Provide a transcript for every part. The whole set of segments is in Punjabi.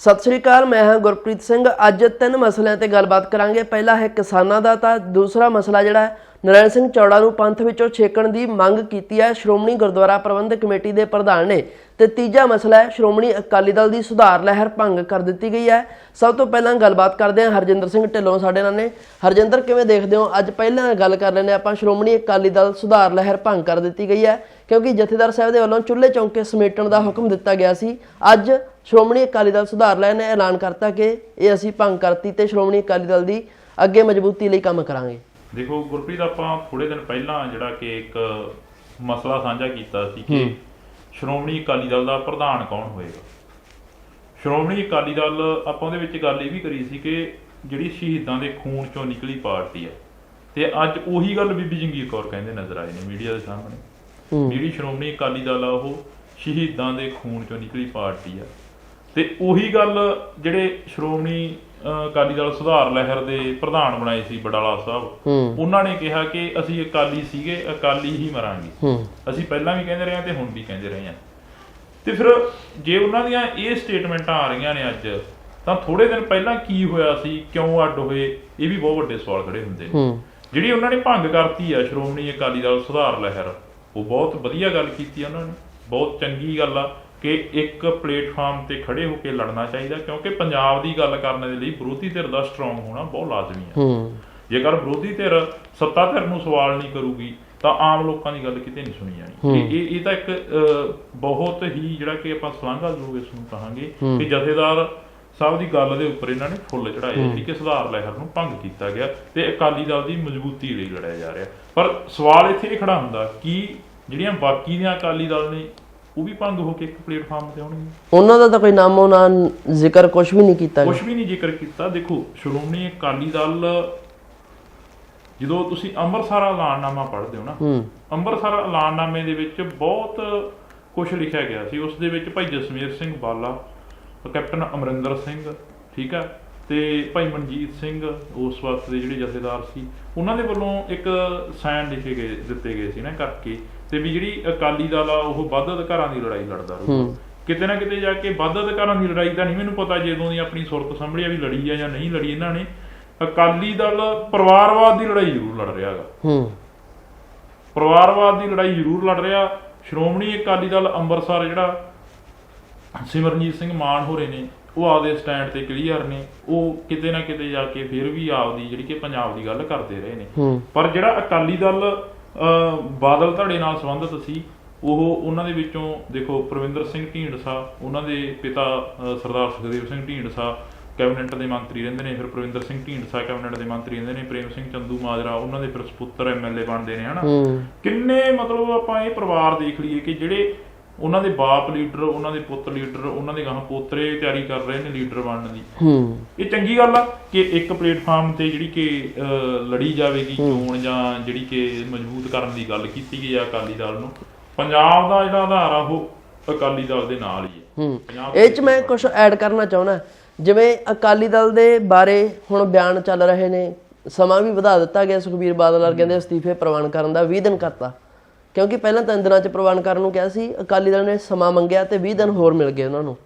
ਸਤਿ ਸ਼੍ਰੀ ਅਕਾਲ, ਮੈਂ ਹਾਂ ਗੁਰਪ੍ਰੀਤ ਸਿੰਘ। ਅੱਜ ਤਿੰਨ ਮਸਲਿਆਂ ਤੇ ਗੱਲਬਾਤ ਕਰਾਂਗੇ। ਪਹਿਲਾ ਹੈ ਕਿਸਾਨਾਂ ਦਾ, ਤਾਂ ਦੂਸਰਾ ਮਸਲਾ ਜਿਹੜਾ ਹੈ ਨਰਾਇਣ ਸਿੰਘ ਚੌੜਾ ਨੂੰ ਪੰਥ ਵਿੱਚੋਂ ਛੇਕਣ ਦੀ ਮੰਗ ਕੀਤੀ ਹੈ। ਸ਼੍ਰੋਮਣੀ ਗੁਰਦੁਆਰਾ ਪ੍ਰਬੰਧਕ ਕਮੇਟੀ ਦੇ ਪ੍ਰਧਾਨ ਨੇ ਤੇ ਤੀਜਾ ਮਸਲਾ ਹੈ, ਸ਼੍ਰੋਮਣੀ ਅਕਾਲੀ ਦਲ ਦੀ ਸੁਧਾਰ ਲਹਿਰ ਭੰਗ ਕਰ ਦਿੱਤੀ ਗਈ ਹੈ। ਸਭ ਤੋਂ ਪਹਿਲਾਂ ਗੱਲਬਾਤ ਕਰਦੇ ਹਾਂ ਹਰਜਿੰਦਰ ਸਿੰਘ ਢਿੱਲੋਂ ਸਾਡੇ ਨਾਲ ਨੇ। ਹਰਜਿੰਦਰ, ਕਿਵੇਂ ਦੇਖਦੇ ਹੋ? ਅੱਜ ਪਹਿਲਾਂ ਗੱਲ ਕਰ ਲੈਂਦੇ ਹਾਂ ਆਪਾਂ, ਸ਼੍ਰੋਮਣੀ ਅਕਾਲੀ ਦਲ ਸੁਧਾਰ ਲਹਿਰ ਭੰਗ ਕਰ ਦਿੱਤੀ ਗਈ ਹੈ ਕਿਉਂਕਿ ਜਥੇਦਾਰ ਸਾਹਿਬ ਦੇ ਵੱਲੋਂ ਚੁੱਲ੍ਹੇ ਚੌਂਕੇ ਸਮੇਟਣ ਦਾ ਹੁਕਮ ਦਿੱਤਾ ਗਿਆ ਸੀ। ਅੱਜ ਸ਼੍ਰੋਮਣੀ ਅਕਾਲੀ ਦਲ ਸੁਧਾਰ ਲਹਿਰ ਨੇ ਐਲਾਨ ਕਰਤਾ ਕਿ ਇਹ ਅਸੀਂ ਭੰਗ ਕਰਤੀ ਤੇ ਸ਼੍ਰੋਮਣੀ ਅਕਾਲੀ ਦਲ ਦੀ ਅੱਗੇ ਮਜ਼ਬੂਤੀ ਲਈ ਕੰਮ ਕਰਾਂਗੇ। ਦੇਖੋ ਗੁਰਪ੍ਰੀਤ ਆਪਾਂ ਥੋੜੇ ਦਿਨ ਪਹਿਲਾਂ ਜਿਹੜਾ ਕਿ ਇੱਕ ਮਸਲਾ ਸਾਂਝਾ ਕੀਤਾ ਸੀ ਕਿ ਸ਼੍ਰੋਮਣੀ ਅਕਾਲੀ ਦਲ ਦਾ ਪ੍ਰਧਾਨ ਕੌਣ ਹੋਏਗਾ? ਸ਼੍ਰੋਮਣੀ ਅਕਾਲੀ ਦਲ ਆਪਾਂ ਉਹਦੇ ਵਿੱਚ ਗੱਲ ਇਹ ਵੀ ਕਰੀ ਸੀ ਕਿ ਜਿਹੜੀ ਸ਼ਹੀਦਾਂ ਦੇ ਖੂਨ ਚੋਂ ਨਿਕਲੀ ਪਾਰਟੀ ਹੈ। ਤੇ ਅੱਜ ਉਹੀ ਗੱਲ ਬੀਬੀ ਜੰਗੀਰ ਕੌਰ ਕਹਿੰਦੇ ਨਜ਼ਰ ਆਏ ਨੇ ਮੀਡੀਆ ਦੇ ਸਾਹਮਣੇ। ਜਿਹੜੀ ਸ਼੍ਰੋਮਣੀ ਅਕਾਲੀ ਦਲ ਆ ਉਹ ਸ਼ਹੀਦਾਂ ਦੇ ਖੂਨ ਚੋਂ ਨਿਕਲੀ ਪਾਰਟੀ ਆ। ਤੇ ਉਹੀ ਗੱਲ ਜਿਹੜੇ ਸ਼੍ਰੋਮਣੀ ਅਕਾਲੀ ਦਲ ਸੁਧਾਰ ਲਹਿਰ ਦੇ ਪ੍ਰਧਾਨ ਬਣਾਏ ਸੀ ਬਡਾਲਾ ਸਾਹਿਬ। ਉਹਨਾਂ ਨੇ ਕਿਹਾ ਕਿ ਅਸੀਂ ਅਕਾਲੀ ਸੀਗੇ ਅਕਾਲੀ ਹੀ ਮਰਾਂਗੇ। ਅਸੀਂ ਪਹਿਲਾਂ ਵੀ ਕਹਿੰਦੇ ਰਹੇ ਹਾਂ ਤੇ ਹੁਣ ਵੀ ਕਹਿੰਦੇ ਰਹੇ ਹਾਂ। ਤੇ ਫਿਰ ਜੇ ਉਹਨਾਂ ਦੀਆਂ ਇਹ ਸਟੇਟਮੈਂਟਾਂ ਆ ਰਹੀਆਂ ਨੇ ਅੱਜ ਤਾਂ ਥੋੜੇ ਦਿਨ ਪਹਿਲਾਂ ਕੀ ਹੋਇਆ ਸੀ ਕਿਉਂ ਅੱਡ ਹੋਏ ਇਹ ਵੀ ਬਹੁਤ ਵੱਡੇ ਸਵਾਲ ਖੜੇ ਹੁੰਦੇ ਨੇ। ਜਿਹੜੀ ਉਹਨਾਂ ਨੇ ਭੰਗ ਕਰਤੀ ਆ ਸ਼੍ਰੋਮਣੀ ਅਕਾਲੀ ਦਲ ਸੁਧਾਰ ਲਹਿਰ ਉਹ ਬਹੁਤ ਵਧੀਆ ਗੱਲ ਕੀਤੀ ਉਹਨਾਂ ਨੇ। ਬਹੁਤ ਚੰਗੀ ਗੱਲ ਆ। ਕਿ ਇੱਕ ਪਲੇਟਫਾਰਮ ਤੇ ਖੜੇ ਹੋ ਕੇ ਲੜਨਾ ਚਾਹੀਦਾ ਕਿਉਂਕਿ ਪੰਜਾਬ ਦੀ ਗੱਲ ਕਰਨ ਦੇ ਲਈ ਵਿਰੋਧੀ ਧਿਰ ਦਾ ਸਟਰੋਂਗ ਹੋਣਾ ਬਹੁਤ ਲਾਜ਼ਮੀ ਹੂੰ। ਜੇਕਰ ਵਿਰੋਧੀ ਧਿਰ ਸੱਤਾ ਧਿਰ ਨੂੰ ਸਵਾਲ ਨਹੀਂ ਕਰੂਗੀ ਤਾਂ ਆਮ ਲੋਕਾਂ ਦੀ ਗੱਲ ਕਿਤੇ ਨਹੀਂ ਸੁਣੀ ਜਾਣੀ। ਇਹ ਇਹ- ਤਾਂ ਇੱਕ ਬਹੁਤ ਹੀ ਜਿਹੜਾ ਕਿ ਆਪਾਂ ਸ਼ਲਾਘਾਯੋਗ ਇਸ ਨੂੰ ਕਹਾਂਗੇ ਕਿ ਜਥੇਦਾਰ ਸਾਹਿਬ ਦੀ ਗੱਲ ਦੇ ਉੱਪਰ ਇਹਨਾਂ ਨੇ ਫੁੱਲ ਚੜਾਏ ਸੀ ਕਿ ਸੁਧਾਰ ਲਹਿਰ ਨੂੰ ਭੰਗ ਕੀਤਾ ਗਿਆ ਤੇ ਅਕਾਲੀ ਦਲ ਦੀ ਮਜ਼ਬੂਤੀ ਲਈ ਲੜਿਆ ਜਾ ਰਿਹਾ। ਪਰ ਸਵਾਲ ਇੱਥੇ ਇਹ ਖੜਾ ਹੁੰਦਾ ਕਿ ਜਿਹੜੀਆਂ ਬਾਕੀ ਦੀਆਂ ਅਕਾਲੀ ਦਲ ਨੇ ਉਹ ਵੀ ਭੰਗ ਹੋ ਕੇ ਇੱਕ ਪਲੇਟਫਾਰਮ ਤੇ ਆਉਣਗੇ। ਉਹਨਾਂ ਦਾ ਤਾਂ ਕੋਈ ਨਾਮੋ ਨਾ ਜ਼ਿਕਰ ਕੁਝ ਵੀ ਨਹੀਂ ਕੀਤਾ ਗਿਆ ਕੁਝ ਵੀ ਨਹੀਂ ਜ਼ਿਕਰ ਕੀਤਾ। ਦੇਖੋ ਸ਼੍ਰੋਮਣੀ ਅਕਾਲੀ ਦਲ ਜਦੋਂ ਤੁਸੀਂ ਅੰਮ੍ਰਿਤਸਰ ਐਲਾਨਨਾਮਾ ਪੜ੍ਹਦੇ ਹੋ ਨਾ ਅੰਮ੍ਰਿਤਸਰ ਐਲਾਨਨਾਮੇ ਦੇ ਵਿੱਚ ਬਹੁਤ ਕੁਝ ਲਿਖਿਆ ਗਿਆ ਸੀ। ਉਸ ਦੇ ਵਿੱਚ ਭਾਈ ਜਸਮੀਰ ਸਿੰਘ ਬਾਲਾ ਕੈਪਟਨ ਅਮਰਿੰਦਰ ਸਿੰਘ ਠੀਕ ਹੈ ਤੇ ਭਾਈ ਮਨਜੀਤ ਸਿੰਘ ਉਸ ਵਕਤ ਦੇ ਜਿਹੜੇ ਜਥੇਦਾਰ ਸੀ ਉਹਨਾਂ ਦੇ ਵੱਲੋਂ ਇੱਕ ਸਾਈਨ ਲਿਖੇ ਗਏ ਦਿੱਤੇ ਗਏ ਸੀ ਨਾ ਕਰਕੇ। ਤੇ ਵੀ ਜਿਹੜੀ ਅਕਾਲੀ ਦਲ ਆ ਉਹ ਵੱਧ ਅਧਿਕਾਰਾਂ ਦੀ ਲੜਾਈ ਲੜਦਾ ਰਹੂਗਾ ਕਿਤੇ ਨਾ ਕਿਤੇ ਜਾ ਕੇ ਵੱਧ ਅਧਿਕਾਰਾਂ ਦੀ ਲੜਾਈ ਤਾਂ ਨਹੀਂ ਮੈਨੂੰ ਪਤਾ ਜਦੋਂ ਦੀ ਆਪਣੀ ਸੁਰਤ ਸੰਭਲਿਆ ਵੀ ਲੜੀ ਆ ਜਾਂ ਨਹੀਂ ਲੜੀ ਇਹਨਾਂ ਨੇ। ਅਕਾਲੀ ਦਲ ਪਰਿਵਾਰਵਾਦ ਦੀ ਲੜਾਈ ਜ਼ਰੂਰ ਲੜ ਰਿਹਾ ਹੈਗਾ। ਹੂੰ। ਪਰਿਵਾਰਵਾਦ ਦੀ ਲੜਾਈ ਜ਼ਰੂਰ ਲੜ ਰਿਹਾ। ਸ਼੍ਰੋਮਣੀ ਅਕਾਲੀ ਦਲ ਅੰਮ੍ਰਿਤਸਰ ਜਿਹੜਾ ਸਿਮਰਨਜੀਤ ਸਿੰਘ ਮਾਨ ਹੋਰੇ ਨੇ ਉਹ ਆਪਦੇ ਸਟੈਂਡ ਤੇ ਕਲੀਅਰ ਨੇ ਉਹ ਕਿਤੇ ਨਾ ਕਿਤੇ ਜਾ ਕੇ ਫਿਰ ਵੀ ਆਪਦੀ ਜਿਹੜੀ ਕਿ ਪੰਜਾਬ ਦੀ ਗੱਲ ਕਰਦੇ ਰਹੇ ਨੇ। ਪਰ ਜਿਹੜਾ ਅਕਾਲੀ ਦਲ ਬਾਦਲ ਧੜੇ ਨਾਲ ਸੰਬੰਧਿਤ ਸੀ ਉਹ ਉਹਨਾਂ ਦੇ ਵਿੱਚੋਂ ਦੇਖੋ ਪ੍ਰਵਿੰਦਰ ਸਿੰਘ ਢੀਂਡਸਾ ਉਹਨਾਂ ਦੇ ਪਿਤਾ ਸਰਦਾਰ ਸੁਖਦੇਵ ਸਿੰਘ ਢੀਂਡਸਾ ਕੈਬਨਿਟ ਦੇ ਮੰਤਰੀ ਰਹਿੰਦੇ ਨੇ ਫਿਰ ਪ੍ਰਵਿੰਦਰ ਸਿੰਘ ਢੀਂਡਸਾ ਕੈਬਨਿਟ ਦੇ ਮੰਤਰੀ ਰਹਿੰਦੇ ਨੇ ਪ੍ਰੇਮ ਸਿੰਘ ਚੰਦੂ ਮਾਜਰਾ ਉਹਨਾਂ ਦੇ ਫਿਰ ਸੁਪੁੱਤਰ ਐਮਐਲਏ ਬਣਦੇ ਨੇ ਹਨਾ? ਕਿੰਨੇ ਮਤਲਬ ਆਪਾਂ ਇਹ ਪਰਿਵਾਰ ਦੇਖ ਲਈਏ ਕਿ ਜਿਹੜੇ ਉਹਨਾਂ ਦੇ ਬਾਪ ਲੀਡਰ ਉਹਨਾਂ ਦੇ ਪੁੱਤ ਲੀਡਰ ਉਹਨਾਂ ਦੇ ਗਾਂ ਪੋਤਰੇ ਤਿਆਰੀ ਕਰ ਰਹੇ ਨੇ ਲੀਡਰ ਬਣਨ ਦੀ। ਹੂੰ। ਇਹ ਚੰਗੀ ਗੱਲ ਆ ਕਿ ਇੱਕ ਪਲੇਟਫਾਰਮ ਤੇ ਜਿਹੜੀ ਕਿ ਲੜੀ ਜਾਵੇਗੀ ਚੋਣ ਜਾਂ ਜਿਹੜੀ ਕਿ ਮਜ਼ਬੂਤ ਕਰਨ ਦੀ ਗੱਲ ਕੀਤੀ ਗਈ ਆ ਅਕਾਲੀ ਦਲ ਨੂੰ ਪੰਜਾਬ ਦਾ ਜਿਹੜਾ ਆਧਾਰ ਆ ਉਹ ਅਕਾਲੀ ਦਲ ਦੇ ਨਾਲ ਹੀ ਹੈ। ਇਹ ਚ ਮੈਂ ਕੁਝ ਐਡ ਕਰਨਾ ਚਾਹੁੰਦਾ ਜਿਵੇਂ ਅਕਾਲੀ ਦਲ ਦੇ ਬਾਰੇ ਹੁਣ ਬਿਆਨ ਚੱਲ ਰਹੇ ਨੇ ਸਮਾਂ ਵੀ ਵਧਾ ਦਿੱਤਾ ਗਿਆ ਸੁਖਬੀਰ ਬਾਦਲ ਵਰ ਕਹਿੰਦੇ ਅਸਤੀਫੇ ਪ੍ਰਵਾਨ ਕਰਨ ਦਾ 20 ਦਿਨ ਕਰਤਾ। ਕਿਉਂਕਿ ਪਹਿਲਾਂ ਤਿੰਨ ਦਿਨਾਂ ਚ ਪ੍ਰਵਾਨ ਕਰਨ ਨੂੰ ਕਿਹਾ ਸੀ, ਅਕਾਲੀ ਦਲ ਨੇ ਸਮਾਂ ਮੰਗਿਆ ਤੇ 20 ਦਿਨ ਹੋਰ ਮਿਲ ਗਏ ਉਹਨਾਂ ਨੂੰ।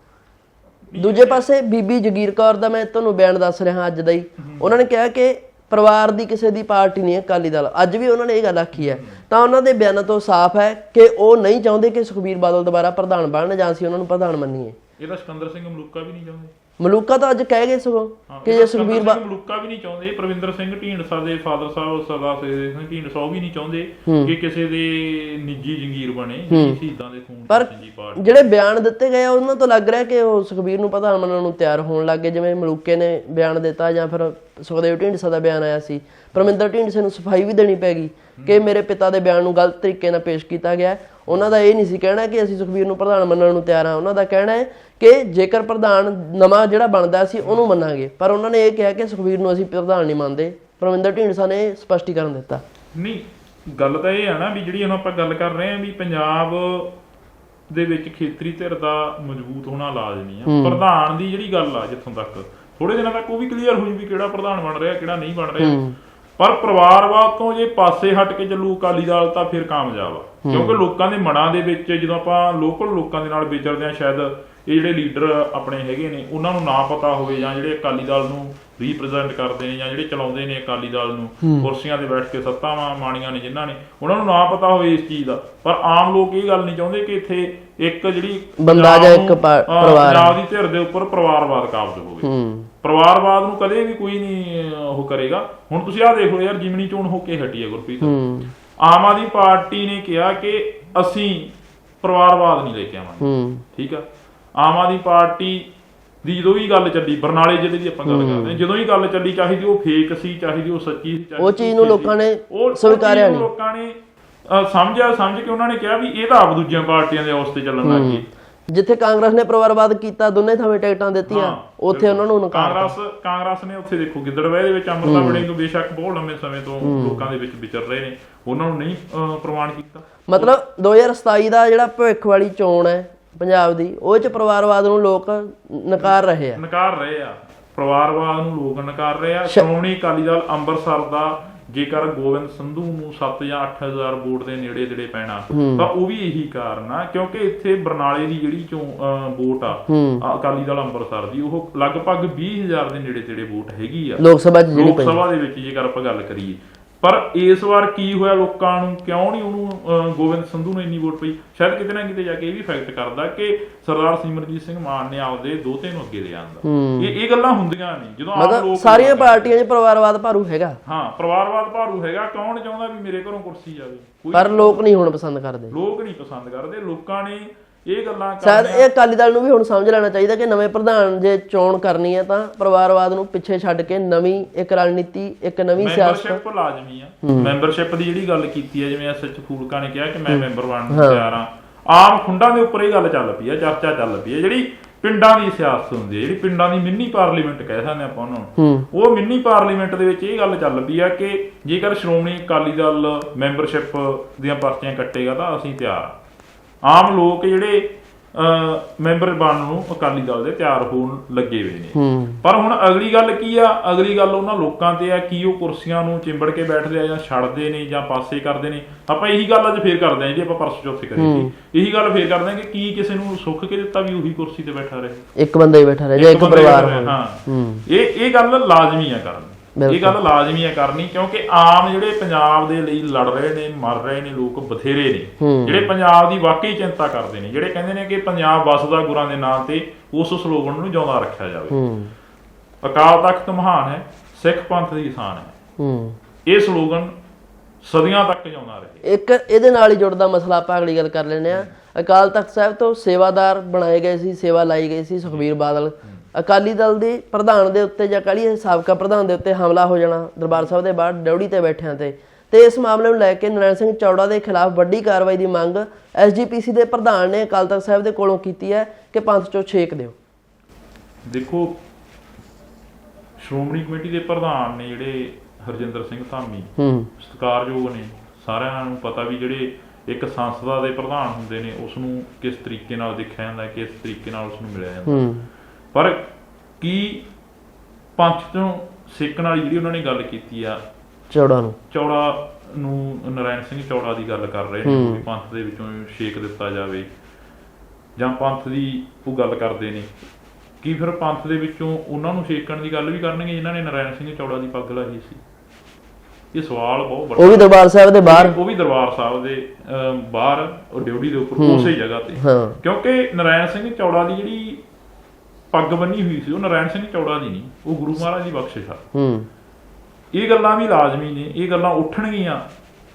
ਦੂਜੇ ਪਾਸੇ ਬੀਬੀ ਜਗੀਰ ਕੌਰ ਦਾ ਮੈਂ ਤੁਹਾਨੂੰ ਬਿਆਨ ਦੱਸ ਰਿਹਾ ਅੱਜ ਦਾ ਹੀ। ਉਹਨਾਂ ਨੇ ਕਿਹਾ ਕਿ ਪਰਿਵਾਰ ਦੀ ਕਿਸੇ ਦੀ ਪਾਰਟੀ ਨਹੀਂ ਹੈ ਅਕਾਲੀ ਦਲ। ਅੱਜ ਵੀ ਉਹਨਾਂ ਨੇ ਇਹ ਗੱਲ ਆਖੀ ਹੈ। ਤਾਂ ਉਹਨਾਂ ਦੇ ਬਿਆਨਾਂ ਤੋਂ ਸਾਫ਼ ਹੈ ਕਿ ਉਹ ਨਹੀਂ ਚਾਹੁੰਦੇ ਕਿ ਸੁਖਬੀਰ ਬਾਦਲ ਦੁਬਾਰਾ ਪ੍ਰਧਾਨ ਬਣਨ ਜਾਂ ਅਸੀਂ ਉਹਨਾਂ ਨੂੰ ਪ੍ਰਧਾਨ ਮੰਨੀਏ। ਇਹ ਤਾਂ ਸਿਕੰਦਰ ਸਿੰਘ ਮਲੂਕਾ ਵੀ ਨਹੀਂ ਚਾਹੁੰਦੇ। ਮਲੂਕਾ ਤਾਂ ਅੱਜ ਕਹਿ ਗਏ ਸਗੋਂ ਕਿ ਜੇ ਸੁਖਬੀਰ ਬਾ ਮਲੂਕਾ ਵੀ ਨਹੀਂ ਚਾਹੁੰਦੇ। ਪ੍ਰਵਿੰਦਰ ਸਿੰਘ ਢੀਂਡਸਾ ਦੇ ਫਾਦਰ ਸਾਹਿਬ ਸਰਦਾਰ ਸਿੰਘ ਢੀਂਡਸਾ ਉਹ ਵੀ ਨਹੀਂ ਚਾਹੁੰਦੇ ਕਿ ਕਿਸੇ ਦੇ ਨਿੱਜੀ ਜੰਗੀਰ ਬਣੇ ਸ਼ਹੀਦਾਂ ਦੇ ਖੂਨ ਪਰ ਜਿਹੜੇ ਬਿਆਨ ਦਿੱਤੇ ਗਏ ਉਹਨਾਂ ਤੋਂ ਲੱਗ ਰਿਹਾ ਕਿ ਉਹ ਸੁਖਬੀਰ ਨੂੰ ਪ੍ਰਧਾਨ ਮੰਨਣ ਨੂੰ ਤਿਆਰ ਹੋਣ ਲੱਗੇ ਜਿਵੇਂ ਮਲੂਕੇ ਨੇ ਬਿਆਨ ਦਿੱਤਾ ਜਾਂ ਫਿਰ ਸੁਖਦੇਵ ਢੀਂਡਸਾ ਦਾ ਬਿਆਨ ਆਇਆ ਸੀ। ਪਰਮਿੰਦਰ ਢੀਂਡਸੇ ਨੂੰ ਸਫ਼ਾਈ ਵੀ ਦੇਣੀ ਪੈਗੀ ਕਿ ਮੇਰੇ ਪਿਤਾ ਦੇ ਬਿਆਨ ਨੂੰ ਗਲਤ ਤਰੀਕੇ ਨਾਲ ਪੇਸ਼ ਕੀਤਾ ਗਿਆ ਹੈ। ਉਹਨਾਂ ਦਾ ਇਹ ਨਹੀਂ ਸੀ ਕਹਿਣਾ ਕਿ ਅਸੀਂ ਸੁਖਬੀਰ ਨੂੰ ਪ੍ਰਧਾਨ ਮੰਨਣ ਨੂੰ ਤਿਆਰ ਹਾਂ। ਉਹਨਾਂ ਦਾ ਕਹਿਣਾ ਹੈ ਕਿ ਜੇਕਰ ਪ੍ਰਧਾਨ ਨਵਾਂ ਜਿਹੜਾ ਬਣਦਾ ਸੀ ਉਹਨੂੰ ਮੰਨਾਂਗੇ। ਪਰ ਉਹਨਾਂ ਨੇ ਇਹ ਕਿਹਾ ਕਿ ਸੁਖਬੀਰ ਨੂੰ ਅਸੀਂ ਪ੍ਰਧਾਨ ਨਹੀਂ ਮੰਨਦੇ। ਪਰਮਿੰਦਰ ਢੀਂਡਸਾ ਨੇ ਸਪਸ਼ਟੀਕਰਨ ਦਿੱਤਾ। ਨਹੀਂ ਗੱਲ ਤਾਂ ਇਹ ਆ ਨਾ ਵੀ ਜਿਹੜੀ ਹੁਣ ਆਪਾਂ ਗੱਲ ਕਰ ਰਹੇ ਆ ਵੀ ਪੰਜਾਬ ਦੇ ਵਿੱਚ ਖੇਤਰੀ ਧਿਰ ਦਾ ਮਜ਼ਬੂਤ ਹੋਣਾ ਲਾਜ਼ਮੀ ਆ। ਪ੍ਰਧਾਨ ਦੀ ਜਿਹੜੀ ਗੱਲ ਆ ਜਿੱਥੋਂ ਤੱਕ ਥੋੜੇ ਦਿਨਾਂ ਤੱਕ ਉਹ ਵੀ ਕਲੀਅਰ ਹੋਈ ਵੀ ਕਿਹੜਾ ਪ੍ਰਧਾਨ ਬਣ ਰਿਹਾ ਕਿਹੜਾ ਨਹੀਂ ਬਣ ਰਿਹਾ। ਪਰ ਪਰਿਵਾਰਵਾਦ ਤੋਂ ਜੇ ਪਾਸੇ ਹਟ ਕੇ ਚੱਲੂ ਅਕਾਲੀ ਦਲ ਤਾਂ ਫਿਰ ਕਾਮਯਾਬ ਆ। ਕਿਉਂਕਿ ਲੋਕਾਂ ਦੇ ਮਨਾਂ ਦੇ ਵਿੱਚ ਜਦੋਂ ਆਪਾਂ ਲੋਕਲ ਲੋਕਾਂ ਦੇ ਨਾਲ ਵਿਚਰਦੇ ਆ ਸ਼ਾਇਦ ਇਹ ਜਿਹੜੇ ਲੀਡਰ ਆਪਣੇ ਹੈਗੇ ਨੇ ਉਹਨਾਂ ਨੂੰ ਨਾ ਪਤਾ ਹੋਵੇ ਜਾਂ ਜਿਹੜੇ ਅਕਾਲੀ ਦਲ ਨੂੰ ਰੀਪ੍ਰੈਜ਼ੈਂਟ ਕਰਦੇ ਨੇ ਜਾਂ ਜਿਹੜੇ ਚਲਾਉਂਦੇ ਨੇ ਅਕਾਲੀ ਦਲ ਨੂੰ ਕੁਰਸੀਆਂ ਤੇ ਬੈਠ ਕੇ ਸੱਤਾਵਾਂ ਮਾਣੀਆਂ ਨੇ ਜਿਨ੍ਹਾਂ ਨੇ ਉਹਨਾਂ ਨੂੰ ਨਾ ਪਤਾ ਹੋਵੇ ਇਸ ਚੀਜ਼ ਦਾ। ਪਰ ਆਮ ਲੋਕ ਇਹ ਗੱਲ ਨਹੀਂ ਚਾਹੁੰਦੇ ਕਿ ਇੱਥੇ ਇੱਕ ਜਿਹੜੀ ਬੰਦਾ ਜਾਂ ਇੱਕ ਪਰਿਵਾਰ। ਪੰਜਾਬ ਦੀ ਧਿਰ ਦੇ ਉੱਪਰ ਪਰਿਵਾਰਵਾਦ ਕਾਬਜ਼ ਹੋਵੇ। ਪਰਿਵਾਰਵਾਦ ਨੂੰ ਕਦੇ ਵੀ ਕੋਈ ਨਹੀਂ ਉਹ ਕਰੇਗਾ। ਹੁਣ ਤੁਸੀਂ ਆਹ ਦੇਖੋ ਯਾਰ ਜਿਮਨੀ ਚੋਣ ਹੋ ਕੇ ਹਟੀ ਹੈ ਗੁਰਪ੍ਰੀਤ। ਆਮ ਆਦਮੀ ਪਾਰਟੀ ਨੇ ਕਿਹਾ ਕਿ ਅਸੀਂ ਪਰਿਵਾਰਵਾਦ ਨਹੀਂ ਲੈ ਕੇ ਆਵਾਂਗੇ। ਠੀਕ ਆ? ਆਮ ਆਦਮੀ ਪਾਰਟੀ ਦੀ ਜਦੋਂ ਵੀ ਗੱਲ ਚੱਲੀ ਬਰਨਾਲੇ ਜ਼ਿਲ੍ਹੇ ਦੀ ਆਪਾਂ ਗੱਲ ਕਰਦੇ ਹਾਂ ਜਦੋਂ ਹੀ ਗੱਲ ਚੱਲੀ ਚਾਹੀਦੀ ਉਹ ਫੇਕ ਸੀ ਚਾਹੀਦੀ ਉਹ ਸੱਚੀ ਸੀ ਉਹ ਚੀਜ਼ ਨੂੰ ਲੋਕਾਂ ਨੇ ਸਵੀਕਾਰਿਆ ਨਹੀਂ। ਲੋਕਾਂ ਨੇ ਸਮਝਿਆ ਸਮਝ ਕੇ ਉਹਨਾਂ ਨੇ ਕਿਹਾ ਵੀ ਇਹ ਤਾਂ ਆਪ ਦੂਜੀਆਂ ਪਾਰਟੀਆਂ ਦੇ ਉਸ ਤੇ ਚੱਲਣ ਲੱਗ ਜਿੱਥੇ ਕਾਂਗਰਸ ਨੇ ਪਰਿਵਾਰਵਾਦ ਕੀਤਾ ਦੋਨੇ ਥਾਵੇਂ ਟਿਕਟਾਂ ਦਿੱਤੀਆਂ ਉੱਥੇ ਉਹਨਾਂ ਨੂੰ ਨਕਾਰ ਕਾਂਗਰਸ ਕਾਂਗਰਸ ਨੇ ਉੱਥੇ ਦੇਖੋ ਗਿੱਦੜਵੇ ਦੇ ਵਿੱਚ ਅਮਰਤਾ ਵੜਿੰਗ ਬੇਸ਼ੱਕ ਬਹੁਤ ਲੰਮੇ ਸਮੇਂ ਤੋਂ ਲੋਕਾਂ ਦੇ ਵਿੱਚ ਵਿਚਰ ਰਹੇ ਨੇ। ਉਹਨਾਂ ਨੂੰ ਨਹੀਂ ਪ੍ਰਵਾਨ ਕੀਤਾ। ਮਤਲਬ 2027 ਦਾ ਜਿਹੜਾ ਭਵਿੱਖ ਵਾਲੀ ਚੋਣ ਹੈ ਪੰਜਾਬ ਦੀ ਉਹ ਚ ਪਰਿਵਾਰਵਾਦ ਨੂੰ ਲੋਕ ਨਕਾਰ ਰਹੇ ਆ। ਨਕਾਰ ਰਹੇ ਆ। ਪਰਿਵਾਰਵਾਦ ਨੂੰ ਲੋਕ ਨਕਾਰ ਰਹੇ ਆ। ਸ਼੍ਰੋਮਣੀ ਅਕਾਲੀ ਦਲ ਅੰਮ੍ਰਿਤਸਰ ਦਾ ਜੇਕਰ ਗੋਬਿੰਦ ਸੰਧੂ ਨੂੰ 7 ਜਾਂ 8000 ਵੋਟ ਦੇ ਨੇੜੇ ਤੇੜੇ ਪੈਣਾ ਤਾਂ ਉਹ ਵੀ ਇਹੀ ਕਾਰਨ ਆ ਕਿਉਂਕਿ ਇੱਥੇ ਬਰਨਾਲੇ ਦੀ ਜਿਹੜੀ ਚੋਂ ਵੋਟ ਆ ਅਕਾਲੀ ਦਲ ਅੰਮ੍ਰਿਤਸਰ ਦੀ ਉਹ ਲਗਭਗ 20000 ਦੇ ਨੇੜੇ ਤੇੜੇ ਵੋਟ ਹੈਗੀ ਆ। ਲੋਕ ਸਭਾ ਦੇ ਵਿੱਚ ਜੇਕਰ ਆਪਾਂ ਗੱਲ ਕਰੀਏ ਪਰ ਇਸ ਵਾਰ ਕੀ ਹੋਇਆ ਲੋਕਾਂ ਨੂੰ? ਕਿਉਂ ਨਹੀਂ ਉਹਨੂੰ ਗੋਬਿੰਦ ਸੰਧੂ ਨੂੰ ਇੰਨੀ ਵੋਟ ਪਈ? ਸ਼ਾਇਦ ਕਿਤੇ ਨਾ ਕਿਤੇ ਜਾ ਕੇ ਇਹ ਵੀ ਫੈਕਟ ਕਰਦਾ ਕਿ ਸਰਦਾਰ ਸਿਮਰਜੀਤ ਸਿੰਘ ਮਾਨ ਨੇ ਆਪਦੇ ਦੋਤੇ ਨੂੰ ਅੱਗੇ ਲਿਆਂਦਾ ਇਹ ਇਹ ਗੱਲਾਂ ਹੁੰਦੀਆਂ ਨਹੀਂ। ਜਦੋਂ ਮਤਲਬ ਲੋਕ ਸਾਰੀਆਂ ਪਾਰਟੀਆਂ 'ਚ ਪਰਿਵਾਰਵਾਦ ਭਾਰੂ ਹੈਗਾ। ਹਾਂ ਪਰਿਵਾਰਵਾਦ ਭਾਰੂ ਹੈਗਾ। ਕੌਣ ਚਾਹੁੰਦਾ ਵੀ ਮੇਰੇ ਘਰੋਂ ਕੁਰਸੀ ਜਾਵੇ? ਪਰ ਲੋਕ ਨਹੀਂ ਹੁਣ ਪਸੰਦ ਕਰਦੇ। ਲੋਕ ਨਹੀਂ ਪਸੰਦ ਕਰਦੇ। ਲੋਕਾਂ ਨੇ ਇਹ ਗੱਲਾਂ ਸ਼ਾਇਦ ਇਹ ਅਕਾਲੀ ਦਲ ਨੂੰ ਵੀ ਹੁਣ ਸਮਝ ਲੈਣਾ ਚਾਹੀਦਾ ਕਿ ਨਵੇਂ ਪ੍ਰਧਾਨ ਜੇ ਚੋਣ ਕਰਨੀ ਹੈ ਤਾਂ ਪਰਿਵਾਰਵਾਦ ਨੂੰ ਪਿੱਛੇ ਛੱਡ ਕੇ ਨਵੀਂ ਇੱਕ ਰਣਨੀਤੀ ਇੱਕ ਨਵੀਂ ਸਿਆਸਤ। ਮੈਂਬਰਸ਼ਿਪ ਲਾਜ਼ਮੀ ਆ। ਮੈਂਬਰਸ਼ਿਪ ਦੀ ਜਿਹੜੀ ਗੱਲ ਕੀਤੀ ਹੈ ਜਿਵੇਂ ਐਸਐਚ ਫੂਲਕਾ ਨੇ ਕਿਹਾ ਕਿ ਮੈਂ ਮੈਂਬਰ ਬਣਨ ਨੂੰ ਤਿਆਰ ਆ ਆਮ ਖੁੰਡਾਂ ਦੇ ਉੱਪਰ ਇਹ ਗੱਲ ਚੱਲ ਪਈ ਆ ਚਰਚਾ ਚੱਲ ਪਈ ਆ। ਜਿਹੜੀ ਪਿੰਡਾਂ ਦੀ ਸਿਆਸਤ ਹੁੰਦੀ ਹੈ ਜਿਹੜੀ ਪਿੰਡਾਂ ਦੀ ਮਿੰਨੀ ਪਾਰਲੀਮੈਂਟ ਕਹਿ ਸਕਦੇ ਆਪਾਂ ਉਹਨਾਂ ਨੂੰ। ਉਹ ਮਿੰਨੀ ਪਾਰਲੀਮੈਂਟ ਦੇ ਵਿੱਚ ਇਹ ਗੱਲ ਚੱਲ ਪਈ ਆ ਕਿ ਜੇਕਰ ਸ਼੍ਰੋਮਣੀ ਅਕਾਲੀ ਦਲ ਮੈਂਬਰਸ਼ਿਪ ਦੀਆਂ ਪਰਚੀਆਂ ਕੱਟੇਗਾ ਤਾਂ ਅਸੀਂ ਤਿਆਰ ਆ ਆਮ ਲੋਕ ਜਿਹੜੇ ਮੈਂਬਰ ਬਣਨ ਨੂੰ ਅਕਾਲੀ ਦਲ ਦੇ ਤਿਆਰ ਹੋਣ ਲੱਗੇ ਹੋਏ ਨੇ। ਪਰ ਹੁਣ ਅਗਲੀ ਗੱਲ ਕੀ ਆ? ਅਗਲੀ ਗੱਲ ਉਹਨਾਂ ਲੋਕਾਂ ਤੇ ਆ ਕੀ ਉਹ ਕੁਰਸੀਆਂ ਨੂੰ ਚਿੰਬੜ ਕੇ ਬੈਠਦੇ ਆ ਜਾਂ ਛੱਡਦੇ ਨੇ ਜਾਂ ਪਾਸੇ ਕਰਦੇ ਨੇ। ਆਪਾਂ ਇਹੀ ਗੱਲ ਅੱਜ ਫੇਰ ਕਰਦੇ ਆ ਜਿਹੜੀ ਆਪਾਂ ਪਰਸੋਂ ਚੌਥੇ ਕਰੀ ਸੀ। ਇਹੀ ਗੱਲ ਫੇਰ ਕਰਦੇ ਆ ਕਿ ਕੀ ਕਿਸੇ ਨੂੰ ਸੁੱਖ ਕੇ ਦਿੱਤਾ ਵੀ ਉਹੀ ਕੁਰਸੀ ਤੇ ਬੈਠਾ ਰਹੇ। ਇੱਕ ਬੰਦਾ ਹੀ ਬੈਠਾ ਰਹੇ ਜਾਂ ਇੱਕ ਪਰਿਵਾਰ ਹੂੰ। ਇਹ ਇਹ ਗੱਲ ਲਾਜ਼ਮੀ ਆ ਕਰਨੀ ਇਹ ਗੱਲ ਲਾਜ਼ਮੀ ਆ ਕਰਨੀ ਕਿਉਂਕਿ ਆਮ ਜਿਹੜੇ ਪੰਜਾਬ ਦੇ ਲਈ ਲੜ ਰਹੇ ਨੇ ਮਰ ਰਹੇ ਨੇ ਲੋਕ ਬਥੇਰੇ ਨੇ ਜਿਹੜੇ ਪੰਜਾਬ ਦੀ ਵਾਕਈ ਚਿੰਤਾ ਕਰਦੇ ਨੇ ਜਿਹੜੇ ਕਹਿੰਦੇ ਨੇ ਕਿ ਪੰਜਾਬ ਵਸਦਾ ਗੁਰਾਂ ਦੇ ਨਾਂ ਤੇ ਉਸ ਸਲੋਗਨ ਨੂੰ ਜਿਉਂਦਾ ਰੱਖਿਆ ਜਾਵੇ। ਹੂੰ। ਅਕਾਲ ਤਖਤ ਮਹਾਨ ਹੈ ਸਿੱਖ ਪੰਥ ਦੀ ਸ਼ਾਨ ਹੈ। ਹੂੰ। ਇਹ ਸਲੋਗਨ ਸਦੀਆਂ ਤੱਕ ਜਿਉਂਦਾ ਰਹੇ। ਇੱਕ ਇਹਦੇ ਨਾਲ ਹੀ ਜੁੜਦਾ ਮਸਲਾ ਆਪਾਂ ਅਗਲੀ ਗੱਲ ਕਰ ਲੈਂਦੇ ਆ ਅਕਾਲ ਤਖਤ ਸਾਹਿਬ ਤੋਂ ਸੇਵਾਦਾਰ ਬਣਾਏ ਗਏ ਸੀ ਸੇਵਾ ਲਾਈ ਗਈ ਸੀ ਸੁਖਬੀਰ ਬਾਦਲ। ਅਕਾਲੀ ਦਲ ਦੇ ਪ੍ਰਧਾਨ ਦੇ ਉੱਤੇ ਜਾਂ ਕਾਲੀ ਸਾਬਕਾ ਪ੍ਰਧਾਨ ਦੇ ਉੱਤੇ ਹਮਲਾ ਹੋ ਜਾਣਾ ਦਰਬਾਰ ਸਾਹਿਬ ਦੇ ਬਾਹਰ ਡਿਊਟੀ ਤੇ ਬੈਠਿਆਂ ਤੇ। ਤੇ ਇਸ ਮਾਮਲੇ ਨੂੰ ਲੈ ਕੇ ਨਰੈਣ ਸਿੰਘ ਚੌੜਾ ਦੇ ਖਿਲਾਫ ਵੱਡੀ ਕਾਰਵਾਈ ਦੀ ਮੰਗ ਐਸਜੀਪੀਸੀ ਦੇ ਪ੍ਰਧਾਨ ਨੇ ਅਕਾਲ ਤਖਤ ਸਾਹਿਬ ਦੇ ਕੋਲੋਂ ਕੀਤੀ ਹੈ ਕਿ ਪੰਥ ਚੋਂ ਛੇਕ ਦਿਓ। ਦੇਖੋ ਸ਼੍ਰੋਮਣੀ ਕਮੇਟੀ ਦੇ ਪ੍ਰਧਾਨ ਨੇ ਜਿਹੜੇ ਹਰਜਿੰਦਰ ਸਿੰਘ ਧਾਮੀ ਹੂੰ। ਸਤਿਕਾਰਯੋਗ ਨੇ ਸਾਰਿਆਂ ਨੂੰ ਪਤਾ ਵੀ ਜਿਹੜੇ ਇੱਕ ਸੰਸਦਾ ਦੇ ਪ੍ਰਧਾਨ ਹੁੰਦੇ ਨੇ ਉਸ ਨੂੰ ਕਿਸ ਤਰੀਕੇ ਨਾਲ ਦੇਖਿਆ ਜਾਂਦਾ ਕਿਸ ਤਰੀਕੇ ਨਾਲ ਉਸ ਨੂੰ ਮਿਲਿਆ ਜਾਂਦਾ। ਹੂੰ। ਪਰ ਕੀ ਪੰਥ ਤੋਂ ਸਿੱਖਣ ਵਾਲੀ ਜਿਹੜੀ ਉਹਨਾਂ ਨੇ ਗੱਲ ਕੀਤੀ ਆ ਚੌੜਾ ਨੂੰ। ਚੌੜਾ ਨੂੰ ਨਰਾਇਣ ਸਿੰਘ ਚੌੜਾ ਦੀ ਗੱਲ ਕਰ ਰਹੇ ਨੇ ਵੀ ਪੰਥ ਦੇ ਵਿੱਚੋਂ ਛੇਕ ਦਿੱਤਾ ਜਾਵੇ ਜਾਂ ਪੰਥ ਦੀ ਉਹ ਗੱਲ ਕਰਦੇ ਨੇ। ਕੀ ਫਿਰ ਪੰਥ ਦੇ ਵਿੱਚੋਂ ਉਹਨਾਂ ਨੂੰ ਛੇਕਣ ਦੀ ਗੱਲ ਵੀ ਕਰਨਗੇ ਜਿਨ੍ਹਾਂ ਨੇ ਨਰਾਇਣ ਸਿੰਘ ਚੌੜਾ ਦੀ ਪੱਗ ਲਾਹੀ ਸੀ? ਇਹ ਸਵਾਲ ਬਹੁਤ ਵੱਡਾ ਉਹ ਵੀ ਦਰਬਾਰ ਸਾਹਿਬ ਦੇ ਬਾਹਰ। ਉਹ ਵੀ ਦਰਬਾਰ ਸਾਹਿਬ ਦੇ ਬਾਹਰ ਉਹ ਡਿਊਟੀ ਦੇ ਉੱਪਰ ਉਸੇ ਜਗ੍ਹਾ ਤੇ। ਹਾਂ। ਕਿਉਂਕਿ ਨਰਾਇਣ ਸਿੰਘ ਚੌੜਾ ਦੀ ਜਿਹੜੀ ਪੱਗ ਬੰਨੀ ਹੋਈ ਸੀ ਉਹ ਨਰਾਇਣ ਸਿੰਘ ਚੌੜਾ ਦੀ ਨਹੀਂ ਉਹ ਗੁਰੂ ਮਹਾਰਾਜ ਦੀ ਬਖਸ਼ਿਸ਼ ਆ। ਹੂੰ। ਇਹ ਗੱਲਾਂ ਵੀ ਲਾਜ਼ਮੀ ਨੇ ਇਹ ਗੱਲਾਂ ਉੱਠਣਗੀਆਂ।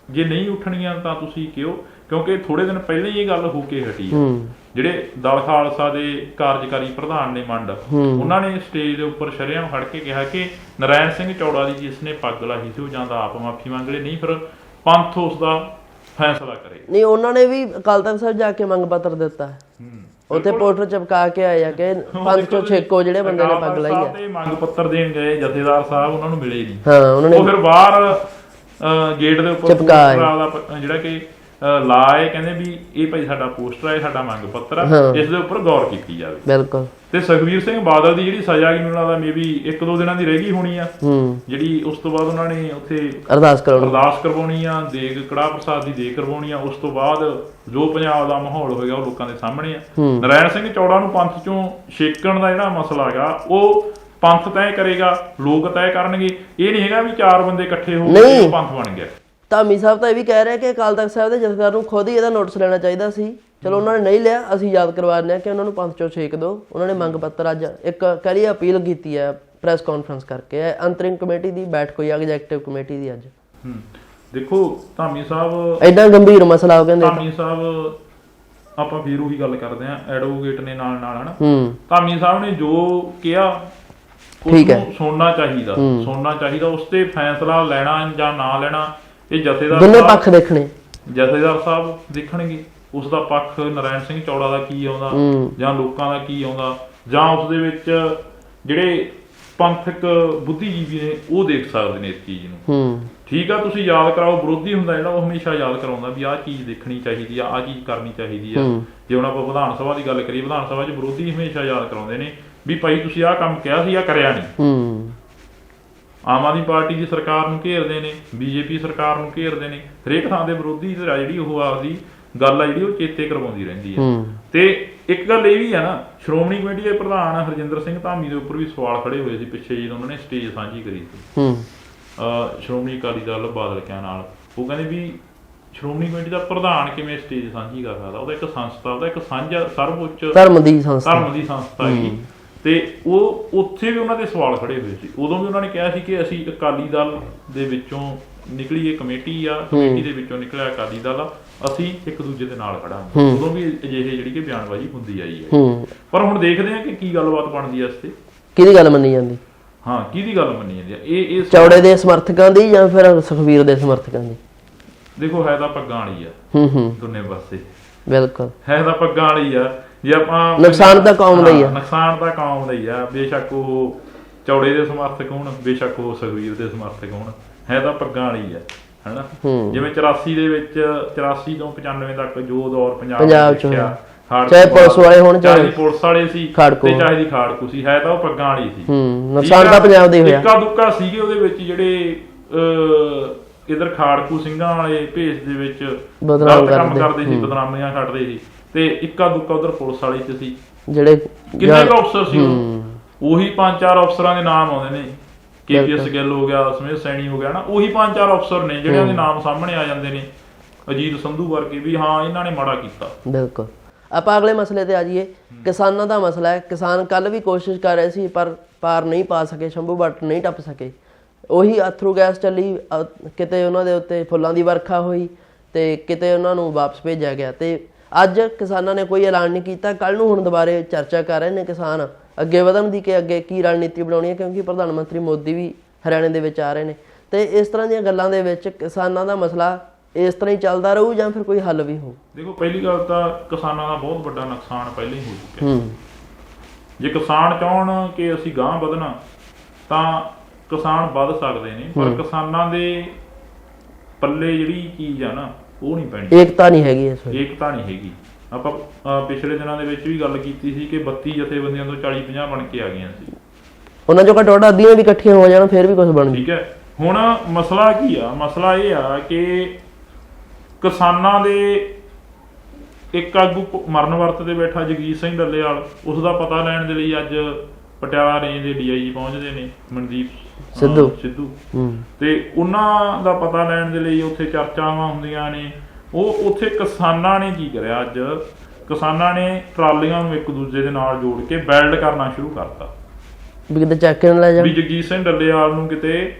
ਜੇ ਨਹੀਂ ਉੱਠਣਗੀਆਂ ਤਾਂ ਤੁਸੀਂ ਕਿਉਂ? ਕਿਉਂਕਿ ਥੋੜੇ ਦਿਨ ਪਹਿਲਾਂ ਹੀ ਇਹ ਗੱਲ ਹੋ ਕੇ ਹਟੀ ਹੂੰ। ਜਿਹੜੇ ਦਲ ਖਾਲਸਾ ਦੇ ਕਾਰਜਕਾਰੀ ਪ੍ਰਧਾਨ ਨੇ ਮੰਡ ਉਹਨਾਂ ਨੇ ਸਟੇਜ ਦੇ ਉੱਪਰ ਸ਼ਰੇਆਮ ਖੜ ਕੇ ਕਿਹਾ ਕਿ ਨਰਾਇਣ ਸਿੰਘ ਚੌੜਾ ਦੀ ਜਿਸ ਨੇ ਪੱਗ ਲਾਹੀ ਸੀ ਉਹ ਜਾਂ ਤਾਂ ਆਪ ਮਾਫੀ ਮੰਗ ਲੇ ਨਹੀਂ ਫਿਰ ਪੰਥ ਉਸ ਦਾ ਫੈਸਲਾ ਕਰੇ। ਨਹੀਂ ਉਹਨਾਂ ਨੇ ਵੀ ਅਕਾਲ ਤਖਤ ਸਾਹਿਬ ਜਾ ਕੇ ਮੰਗ ਪੱਤਰ ਦਿੱਤਾ। ਹੈ। ਉੱਥੇ ਪੋਸਟਰ ਚਪਕਾ ਕੇ ਆਏ ਆ ਕਿ ਪੰਥ ਚੋਂ ਛੇਕੋ ਜਿਹੜੇ ਬੰਦੇ ਨੇ ਪੱਗ ਲਾਈ ਆ। ਤੇ ਮੰਗ ਪੱਤਰ ਦੇਣ ਗਏ ਜਥੇਦਾਰ ਸਾਹਿਬ ਉਹਨਾਂ ਨੂੰ ਮਿਲੇ ਨਹੀਂ। ਹਾਂ ਉਹਨਾਂ ਨੇ ਉਹ ਫਿਰ ਬਾਹਰ ਗੇਟ ਦੇ ਉੱਪਰ ਚਿਪਕਾ ਆਏ। ਪੂਰਾ ਦਾ ਪ- ਜਿਹੜਾ ਕਿ ਲਾਏ ਕਹਿੰਦੇ ਵੀ ਇਹ ਭਾਈ ਸਾਡਾ ਪੋਸਟਰ ਹੈ ਸਾਡਾ ਮੰਗ ਪੱਤਰ ਆ ਹਾਂ। ਇਸ ਦੇ ਉੱਪਰ ਗੌਰ ਕੀਤੀ ਜਾਵੇ। ਬਿਲਕੁਲ। ਤੇ ਸੁਖਵੀਰ ਸਿੰਘ ਬਾਦਲ ਦੀ ਜਿਹੜੀ ਸਜ਼ਾ ਕੀ ਮੈਨੂੰ ਲੱਗਦਾ ਮੇਬੀ ਇੱਕ ਦੋ ਦਿਨਾਂ ਦੀ ਰਹਿ ਗਈ ਹੋਣੀ ਆ। ਜਿਹੜੀ ਉਸ ਤੋਂ ਬਾਅਦ ਉਹਨਾਂ ਨੇ ਉੱਥੇ ਅਰਦਾਸ ਕਰਾਉਣ। ਅਰਦਾਸ ਕਰਵਾਉਣੀ ਆ ਦੇਗ ਕੜਾ ਪ੍ਰਸਾਦ ਦੀ ਦੇਗ ਕਰਵਾਉਣੀ ਆ ਉਸ ਤੋਂ ਬਾਅਦ ਜੋ ਪੰਜਾਬ ਦਾ ਮਾਹੌਲ ਹੋਏਗਾ ਉਹ ਲੋਕਾਂ ਦੇ ਸਾਹਮਣੇ ਆ। ਨਰਾਇਣ ਸਿੰਘ ਚੌੜਾ ਨੂੰ ਪੰਥ ਚੋਂ ਛੇਕਣ ਦਾ ਜਿਹੜਾ ਮਸਲਾ ਹੈਗਾ ਉਹ ਪੰਥ ਤੈਅ ਕਰੇਗਾ ਲੋਕ ਤੈਅ ਕਰਨਗੇ। ਇਹ ਨਹੀਂ ਹੈਗਾ ਵੀ ਚਾਰ ਬੰਦੇ ਇਕੱਠੇ ਹੋ ਕੇ ਪੰਥ ਬਣ ਗਿਆ। ਧਾਮੀ ਸਾਹਿਬ ਤਾਂ ਇਹ ਵੀ ਕਹਿ ਰਿਹਾ ਕਿ ਅਕਾਲ ਤਖਤ ਸਾਹਿਬ ਦੇ ਜਥੇਦਾਰ ਨੂੰ ਖੁਦ ਹੀ ਇਹਦਾ ਨੋਟਿਸ ਲੈਣਾ ਚਾਹੀਦਾ ਸੀ। ਚਲੋ ਉਹਨਾਂ ਨੇ ਨਹੀਂ ਲਿਆ ਅਸੀਂ ਯਾਦ ਕਰਵਾ ਦਿੰਦੇ ਹਾਂ ਕਿ ਉਹਨਾਂ ਨੂੰ ਪੰਥ ਚੋਂ ਛੇਕ ਦਿਓ। ਉਹਨਾਂ ਨੇ ਮੰਗ ਪੱਤਰ ਅੱਜ ਇੱਕ ਕਰੀ ਅਪੀਲ ਕੀਤੀ ਹੈ ਪ੍ਰੈਸ ਕਾਨਫਰੰਸ ਕਰਕੇ। ਇਹ ਅੰਤਰਿਮ ਕਮੇਟੀ ਦੀ ਬੈਠਕ ਹੋਈ ਐਗਜ਼ੈਕਟਿਵ ਕਮੇਟੀ ਦੀ ਅੱਜ। ਹੂੰ। ਦੇਖੋ ਧਾਮੀ ਸਾਹਿਬ ਐਡਾ ਗੰਭੀਰ ਮਸਲਾ ਉਹ ਕਹਿੰਦੇ। ਧਾਮੀ ਸਾਹਿਬ ਆਪਾਂ ਫਿਰ ਉਹੀ ਗੱਲ ਕਰਦੇ ਆ ਐਡਵੋਕੇਟ ਨੇ ਨਾਲ ਨਾਲ ਹਨਾ? ਹੂੰ। ਧਾਮੀ ਸਾਹਿਬ ਨੇ ਜੋ ਕਿਹਾ ਠੀਕ ਹੈ। ਸੁਣਨਾ ਚਾਹੀਦਾ। ਸੁਣਨਾ ਚਾਹੀਦਾ ਉਸ ਤੇ ਫੈਸਲਾ ਲੈਣਾ ਜਾਂ ਨਾ ਲੈਣਾ ਇਹ ਜਥੇਦਾਰ ਦੋਨੇ ਪੱਖ ਦੇਖਣੇ। ਜਥੇਦਾਰ ਸਾਹਿਬ ਦੇਖਣਗੇ। ਉਸ ਦਾ ਪੱਖ ਨਰਾਇਣ ਸਿੰਘ ਚੌੜਾ ਦਾ ਕੀ ਆਉਂਦਾ? ਜਾਂ ਲੋਕਾਂ ਦਾ ਕੀ ਆਉਂਦਾ? ਜਾਂ ਉਸ ਦੇ ਵਿੱਚ ਜਿਹੜੇ ਪੰਥਕ ਬੁੱਧੀਜੀਵੀ ਨੇ ਉਹ ਦੇਖ ਸਕਦੇ ਨੇ ਇਸ ਚੀਜ਼ ਨੂੰ। ਠੀਕ ਆ ਤੁਸੀਂ ਯਾਦ ਕਰਾਓ ਵਿਰੋਧੀ ਹੁੰਦਾ ਜਿਹੜਾ ਉਹ ਹਮੇਸ਼ਾ ਯਾਦ ਕਰਾਉਂਦਾ ਵੀ ਆਹ ਚੀਜ਼ ਦੇਖਣੀ ਚਾਹੀਦੀ ਆ ਆਹ ਚੀਜ਼ ਕਰਨੀ ਚਾਹੀਦੀ ਆ। ਜੇ ਹੁਣ ਆਪਾਂ ਵਿਧਾਨ ਸਭਾ ਦੀ ਗੱਲ ਕਰੀਏ ਵਿਧਾਨ ਸਭਾ 'ਚ ਵਿਰੋਧੀ ਹਮੇਸ਼ਾ ਯਾਦ ਕਰਾਉਂਦੇ ਨੇ ਵੀ ਭਾਈ ਤੁਸੀਂ ਆਹ ਕੰਮ ਕਿਹਾ ਸੀ ਆ ਕਰਿਆ ਨਹੀਂ। ਆਮ ਆਦਮੀ ਪਾਰਟੀ ਦੀ ਸਰਕਾਰ ਨੂੰ ਘੇਰਦੇ ਨੇ ਬੀਜੇਪੀ ਸਰਕਾਰ ਨੂੰ ਘੇਰਦੇ ਨੇ ਹਰੇਕ ਥਾਂ ਦੇ ਵਿਰੋਧੀ ਜਿਹੜੀ ਉਹ ਆਪਦੀ ਗੱਲ ਆ ਜਿਹੜੀ ਉਹ ਚੇਤੇ ਕਰਵਾਉਂਦੀ ਰਹਿੰਦੀ ਹੈ। ਤੇ ਇੱਕ ਗੱਲ ਇਹ ਵੀ ਆ ਨਾ ਸ਼੍ਰੋਮਣੀ ਕਮੇਟੀ ਦੇ ਪ੍ਰਧਾਨ ਹਰਜਿੰਦਰ ਸਿੰਘ ਧਾਮੀ ਦੇ ਉੱਪਰ ਵੀ ਸਵਾਲ ਖੜੇ ਹੋਏ ਸੀ ਪਿੱਛੇ ਜਦੋਂ ਉਹਨਾਂ ਨੇ ਸਟੇਜ ਸਾਂਝੀ ਕਰੀ ਸੀ। ਹੂੰ। ਸ਼੍ਰੋਮਣੀ ਅਕਾਲੀ ਦਲ ਬਾਦਲ ਕਿਆਂ ਨਾਲ। ਉਹ ਕਹਿੰਦੇ ਵੀ ਸ਼੍ਰੋਮਣੀ ਕਮੇਟੀ ਦਾ ਪ੍ਰਧਾਨ ਕਿਵੇਂ ਸਟੇਜ ਸਾਂਝੀ ਕਰ ਸਕਦਾ? ਉਹਦਾ ਇੱਕ ਸੰਸਥਾ ਉਹਦਾ ਇੱਕ ਸਾਂਝਾ ਸਰਵਉੱਚ ਧਰਮ ਦੀ ਸੰਸਥਾ। ਧਰਮ ਦੀ ਸੰਸਥਾ ਹੈਗੀ। ਤੇ ਉਹ ਉੱਥੇ ਵੀ ਉਹਨਾਂ ਦੇ ਸਵਾਲ ਖੜੇ ਹੋਏ ਸੀ। ਉਦੋਂ ਵੀ ਉਹਨਾਂ ਨੇ ਕਿਹਾ ਸੀ ਕਿ ਅਸੀਂ ਅਕਾਲੀ ਦਲ ਦੇ ਵਿੱਚੋਂ ਨਿਕਲੀ ਇਹ ਕਮੇਟੀ ਆ ਕਮੇਟੀ ਦੇ ਵਿੱਚੋਂ ਨਿਕਲਿਆ ਅਕਾਲੀ ਦਲ ਆ। ਅਸੀਂ ਇੱਕ ਦੂਜੇ ਦੇ ਨਾਲ ਖੜਾਂਗੇ ਉਦੋਂ ਵੀ ਅਜਿਹੇ ਜਿਹੜੀ ਕਿ ਬਿਆਨਬਾਜ਼ੀ ਹੁੰਦੀ ਆਈ ਹੈ। ਪਰ ਹੁਣ ਦੇਖਦੇ ਹਾਂ ਕਿ ਕੀ ਗੱਲਬਾਤ ਬਣਦੀ ਹੈ ਇਸ ਤੇ। ਕਿਹਦੀ ਗੱਲ ਮੰਨੀ ਜਾਂਦੀ? ਹਾਂ ਕਿਹਦੀ ਗੱਲ ਮੰਨੀ ਜਾਂਦੀ ਹੈ? ਇਹ ਇਹ ਚੌੜੇ ਦੇ ਸਮਰਥਕਾਂ ਦੀ ਜਾਂ ਫਿਰ ਸੁਖਵੀਰ ਦੇ ਸਮਰਥਕਾਂ ਦੀ? ਦੇਖੋ ਹੈ ਤਾਂ ਪੱਗਾਂ ਵਾਲੀ ਆ। ਹੂੰ ਹੂੰ। ਦੋਨੇ ਪਾਸੇ। ਬਿਲਕੁਲ। ਹੈ ਤਾਂ ਪੱਗਾਂ ਵਾਲੀ ਆ। ਜੇ ਆਪਾਂ ਨੁਕਸਾਨ ਤਾਂ ਕੌਮ ਹੀ ਆ। ਨੁਕਸਾਨ ਤਾਂ ਕੌਮ ਹੀ ਆ। ਬੇਸ਼ੱਕ ਉਹ ਚੌੜੇ ਦੇ ਸਮਰਥਕ ਹੋਣ ਬੇਸ਼ੱਕ ਉਹ ਸੁਖਵੀਰ ਦੇ ਸਮਰਥਕ ਹੋਣ। ਹੈ ਤਾਂ ਪੱਗਾਂ ਵਾਲੀ ਆ। ਹੈਨਾ? ਜਿਵੇਂ 84 ਦੇ ਵਿੱਚ 84 ਤੋਂ 95 ਤੱਕ ਜੋ ਦੌਰ ਪੰਜਾਬ ਪੰਜਾਬ ਦੇ ਚ ਹੋਇਆ। ਚਾਹੇ ਪੁਲਿਸ ਵਾਲੇ ਹੋਣ, ਚਾਹੇ ਪੁਲਿਸ ਵਾਲੇ ਸੀ ਤੇ ਚਾਹੇ ਦੀ ਖਾੜਕੂ ਸੀ ਹੈ ਤਾਂ ਉਹ ਪੱਗਾਂ ਵਾਲੀ ਸੀ। ਹੂੰ ਨੁਕਸਾਨ ਤਾਂ ਪੰਜਾਬ ਦੇ ਹੋਇਆ। ਇੱਕਾ ਦੁੱਕਾ ਸੀਗੇ ਉਹਦੇ ਵਿੱਚ ਜਿਹੜੇ ਇਧਰ ਖਾੜਕੂ ਸਿੰਘਾਂ ਵਾਲੇ ਭੇਸ ਦੇ ਵਿੱਚ ਬਦਨਾਮ ਗਲਤ ਕੰਮ ਕਰਦੇ। ਸੀ ਬਦਨਾਮੀਆਂ ਛੱਡਦੇ ਸੀ। ਤੇ ਇੱਕਾ ਦੁੱਕਾ ਉਧਰ ਪੁਲਿਸ ਵਾਲੇ ਚ ਸੀ। ਜਿਹੜੇ ਕਿੰਨੇ ਅਫਸਰ ਸੀ ਉਹੀ? ਪੰਜ ਚਾਰ ਅਫਸਰਾਂ ਦੇ ਨਾਮ ਆਉਂਦੇ ਨੇ। ਕੇਪੀਐਸ। ਗਿੱਲ ਹੋ ਗਿਆ ਸਮੇਤ ਸੈਣੀ ਹੋ ਗਿਆ ਨਾ ਉਹੀ ਪੰਜ ਚਾਰ ਅਫਸਰ ਨੇ ਜਿਹੜਿਆਂ ਦੇ ਨਾਮ ਸਾਹਮਣੇ ਆ ਜਾਂਦੇ ਨੇ। ਅਜੀਤ ਸੰਧੂ ਵਰਗੇ ਵੀ ਹਾਂ ਇਹਨਾਂ ਨੇ ਮਾੜਾ ਕੀਤਾ। ਬਿਲਕੁਲ। ਆਪਾਂ ਅਗਲੇ ਮਸਲੇ ਤੇ ਆ ਜਾਈਏ। ਕਿਸਾਨਾਂ ਦਾ ਮਸਲਾ ਹੈ। ਕਿਸਾਨ ਕੱਲ ਵੀ ਕੋਸ਼ਿਸ਼ ਕਰ ਰਹੇ ਸੀ ਪਰ ਪਾਰ ਨਹੀਂ ਪਾ ਸਕੇ ਸ਼ੰਭੂ ਬੱਟ ਨਹੀਂ ਟੱਪ ਸਕੇ। ਉਹੀ ਅਥਰੂ ਗੈਸ ਚੱਲੀ ਕਿਤੇ ਉਹਨਾਂ ਦੇ ਉੱਤੇ ਫੁੱਲਾਂ ਦੀ ਵਰਖਾ ਹੋਈ ਤੇ ਕਿਤੇ ਉਹਨਾਂ ਨੂੰ ਵਾਪਸ ਭੇਜਿਆ ਗਿਆ। ਤੇ ਅੱਜ ਕਿਸਾਨਾਂ ਨੇ ਕੋਈ ਐਲਾਨ ਨਹੀਂ ਕੀਤਾ। ਕੱਲ ਨੂੰ ਹੁਣ ਦੁਬਾਰੇ ਚਰਚਾ ਕਰ ਰਹੇ ਨੇ ਕਿਸਾਨ। ਅੱਗੇ ਵਧਣ ਦੀ ਕਿ ਅੱਗੇ ਕੀ ਰਣਨੀਤੀ ਬਣਾਉਣੀ ਹੈ ਕਿਉਂਕਿ ਪ੍ਰਧਾਨ ਮੰਤਰੀ ਮੋਦੀ ਵੀ ਹਰਿਆਣੇ ਦੇ ਵਿੱਚ ਆ ਰਹੇ ਨੇ। ਤੇ ਇਸ ਤਰ੍ਹਾਂ ਦੀਆਂ ਗੱਲਾਂ ਦੇ ਵਿੱਚ ਕਿਸਾਨਾਂ ਦਾ ਮਸਲਾ ਇਸ ਤਰ੍ਹਾਂ ਹੀ ਚੱਲਦਾ ਰਹੂ ਜਾਂ ਫਿਰ ਕੋਈ ਹੱਲ ਵੀ ਹੋਊ? ਦੇਖੋ ਪਹਿਲੀ ਗੱਲ ਤਾਂ ਕਿਸਾਨਾਂ ਦਾ ਬਹੁਤ ਵੱਡਾ ਨੁਕਸਾਨ ਪਹਿਲਾਂ ਹੀ ਹੋ ਚੁੱਕਿਆ। ਹੂੰ। ਜੇ ਕਿਸਾਨ ਚਾਹਣ ਕਿ ਅਸੀਂ ਗਾਂਹ ਵਧਣਾ ਤਾਂ ਕਿਸਾਨ ਵੱਧ ਸਕਦੇ ਨੇ ਪਰ ਕਿਸਾਨਾਂ ਦੇ ਪੱਲੇ ਜਿਹੜੀ ਚੀਜ਼ ਆ ਨਾ ਉਹ ਨਹੀਂ ਪੈਣੀ। ਏਕਤਾ ਨਹੀਂ ਹੈਗੀ ਇਸ ਵੇਲੇ। ਏਕਤਾ ਨਹੀਂ ਹੈਗੀ। ਆਪਾਂ ਅਹ, ਪਿਛਲੇ ਦਿਨਾਂ ਦੇ ਵਿੱਚ ਵੀ ਗੱਲ ਕੀਤੀ ਸੀ ਕਿ 32 ਜਥੇਬੰਦੀਆਂ ਤੋਂ 40 50 ਬਣ ਕੇ ਆ ਗਈਆਂ ਸੀ। ਉਹਨਾਂ ਚੋਂ ਘੱਟੋ ਘੱਟ ਅੱਧੀਆਂ ਵੀ ਇਕੱਠੀਆਂ ਹੋ ਜਾਣ ਫਿਰ ਵੀ ਕੁਝ ਬਣ। ਜੂ ਠੀਕ ਹੈ। ਹੁਣ ਮਸਲਾ ਕੀ ਆ? ਮਸਲਾ ਇਹ ਆ ਕਿ ਕਿਸਾਨਾਂ ਦੇ ਇੱਕ ਆਗੂ ਪ- ਮਰਨ ਵਰਤ ਤੇ ਬੈਠਾ ਜਗਜੀਤ ਸਿੰਘ ਡੱਲੇਵਾਲ ਉਸ ਦਾ ਪਤਾ ਲੈਣ ਦੇ ਲਈ ਅੱਜ ਪਟਿਆਲਾ ਰੇਂਜ ਦੇ ਡੀਆਈਜੀ ਪਹੁੰਚਦੇ ਨੇ ਮਨਦੀਪ ਅਹ, ਸਿੱਧੂ। ਸਿੱਧੂ। ਹੂੰ। ਤੇ ਉਹਨਾਂ ਦਾ ਪਤਾ ਲੈਣ ਦੇ ਲਈ ਉੱਥੇ ਚਰਚਾਵਾਂ ਹੁੰਦੀਆਂ ਨੇ ਉਹ ਉੱਥੇ ਕਿਸਾਨਾਂ ਨੇ ਕੀ ਕਰਿਆ ਅੱਜ? ਕਿਸਾਨਾਂ ਨੇ ਟਰਾਲੀਆਂ ਨੂੰ ਇੱਕ ਦੂਜੇ ਦੇ ਨਾਲ ਜੋੜ ਕੇ ਵੈਲਡ ਕਰਨਾ ਸ਼ੁਰੂ ਕਰਤਾ। ਵੀ ਕਿਤੇ ਚੱਕ ਕੇ ਨਾ ਲੈ ਜਾ ਵੀ ਜਗਜੀਤ ਸਿੰਘ ਡੱਲੇਵਾਲ ਨੂੰ ਕਿਤੇ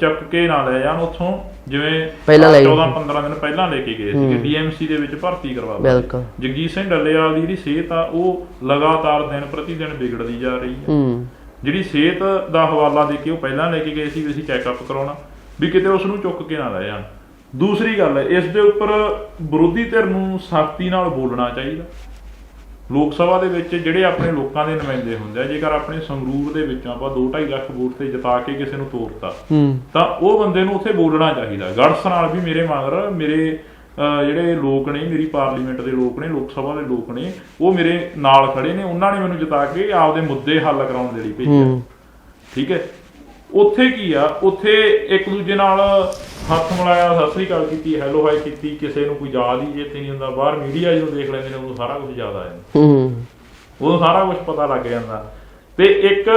ਚੱਕ ਕੇ ਨਾ ਲੈ ਜਾਣ ਉੱਥੋਂ। ਜਿਵੇਂ ਪਹਿਲਾਂ ਲੈ ਗਏ 14 15 ਦਿਨ ਪਹਿਲਾਂ ਲੈ ਕੇ ਗਏ ਸੀਗੇ। ਡੀਐਮਸੀ ਦੇ ਵਿੱਚ ਭਰਤੀ ਕਰਵਾ ਦਿੱਤੀ। ਬਿਲਕੁਲ। ਜਗਜੀਤ ਸਿੰਘ ਡੱਲੇਵਾਲ ਦੀ ਜਿਹੜੀ ਸਿਹਤ ਆ ਉਹ ਲਗਾਤਾਰ ਦਿਨ ਪ੍ਰਤੀ ਦਿਨ ਵਿਗੜਦੀ ਜਾ ਰਹੀ ਹੂੰ। ਜਿਹੜੀ ਸਿਹਤ ਦਾ ਹਵਾਲਾ ਦੇ ਕੇ ਉਹ ਪਹਿਲਾਂ ਲੈ ਕੇ ਗਏ ਸੀ ਵੀ ਅਸੀਂ ਚੈੱਕਅਪ ਕਰਾਉਣਾ। ਵੀ ਕਿਤੇ ਉਸ ਨੂੰ ਚੁੱਕ ਕੇ ਨਾ ਲੈ ਜਾਣ। ਦੂਸਰੀ ਗੱਲ ਹੈ ਇਸ ਦੇ ਉੱਪਰ ਵਿਰੋਧੀ ਧਿਰ ਨੂੰ ਸਖਤੀ ਨਾਲ ਬੋਲਣਾ ਚਾਹੀਦਾ। ਲੋਕ ਸਭਾ ਦੇ ਵਿੱਚ ਜਿਹੜੇ ਆਪਣੇ ਲੋਕਾਂ ਦੇ ਨੁਮਾਇੰਦੇ ਹੁੰਦੇ ਆ ਜੇਕਰ ਆਪਣੇ ਸੰਗਰੂਰ ਦੇ ਵਿੱਚ ਆਪਾਂ 2.5 ਲੱਖ ਵੋਟ ਤੇ ਜਿਤਾ ਕੇ ਕਿਸੇ ਨੂੰ ਤੋਰਤਾ ਹੂੰ। ਤਾਂ ਉਹ ਬੰਦੇ ਨੂੰ ਉੱਥੇ ਬੋਲਣਾ ਚਾਹੀਦਾ। ਗੜਸ ਨਾਲ ਵੀ ਮੇਰੇ ਮਗਰ ਮੇਰੇ ਜਿਹੜੇ ਲੋਕ ਨੇ ਮੇਰੀ ਪਾਰਲੀਮੈਂਟ ਦੇ ਲੋਕ ਨੇ ਲੋਕ ਸਭਾ ਦੇ ਲੋਕ ਨੇ ਉਹ ਮੇਰੇ ਨਾਲ ਖੜੇ ਨੇ ਉਹਨਾਂ ਨੇ ਮੈਨੂੰ ਜਿਤਾ ਕੇ ਆਪਦੇ ਮੁੱਦੇ ਹੱਲ ਕਰਾਉਣ ਦੇ ਲਈ ਭੇਜਿਆ। ਠੀਕ ਹੈ? ਉੱਥੇ ਕੀ ਆ? ਉੱਥੇ ਇੱਕ ਦੂਜੇ ਨਾਲ ਹੱਥ ਮਿਲਾਇਆ ਸਤਿ ਸ੍ਰੀ ਅਕਾਲ ਕੀਤੀ ਹੈਲੋ ਹਾਈ ਕੀਤੀ ਕਿਸੇ ਨੂੰ ਕੋਈ ਯਾਦ ਹੀ ਇੱਥੇ ਨਹੀਂ ਹੁੰਦਾ ਬਾਹਰ ਮੀਡੀਆ ਜਦੋਂ ਦੇਖ ਲੈਂਦੇ ਨੇ ਉਦੋਂ ਸਾਰਾ ਕੁਝ ਯਾਦ ਆ ਜਾਂਦਾ। ਹੂੰ। ਉਦੋਂ ਸਾਰਾ ਕੁਝ ਪਤਾ ਲੱਗ ਜਾਂਦਾ। ਤੇ ਇੱਕ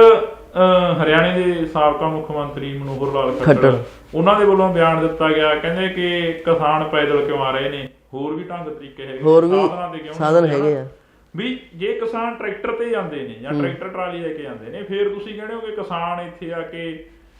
ਹਰਿਆਣੇ ਦੇ ਸਾਬਕਾ ਮੁੱਖ ਮੰਤਰੀ ਮਨੋਹਰ ਲਾਲ ਖੱਟਰ। ਉਹਨਾਂ ਦੇ ਵੱਲੋਂ ਬਿਆਨ ਦਿੱਤਾ ਗਿਆ ਕਹਿੰਦੇ ਕਿ ਕਿਸਾਨ ਪੈਦਲ ਕਿਉਂ ਆ ਰਹੇ ਨੇ ਹੋਰ ਵੀ ਢੰਗ ਤਰੀਕੇ ਹੈਗੇ ਹੋਰ ਵੀ ਸਾਧਨਾਂ ਕਿਉਂ ਹੈਗੇ। ਆ। ਵੀ ਜੇ ਕਿਸਾਨ ਟਰੈਕਟਰ ਤੇ ਜਾਂਦੇ ਨੇ ਜਾਂ ਟਰੈਕਟਰ ਟਰਾਲੀ ਲੈ ਕੇ ਜਾਂਦੇ ਨੇ ਫਿਰ ਤੁਸੀਂ ਕਹਿੰਦੇ ਹੋ ਕਿ ਕਿਸਾਨ ਇੱਥੇ ਆ ਕੇ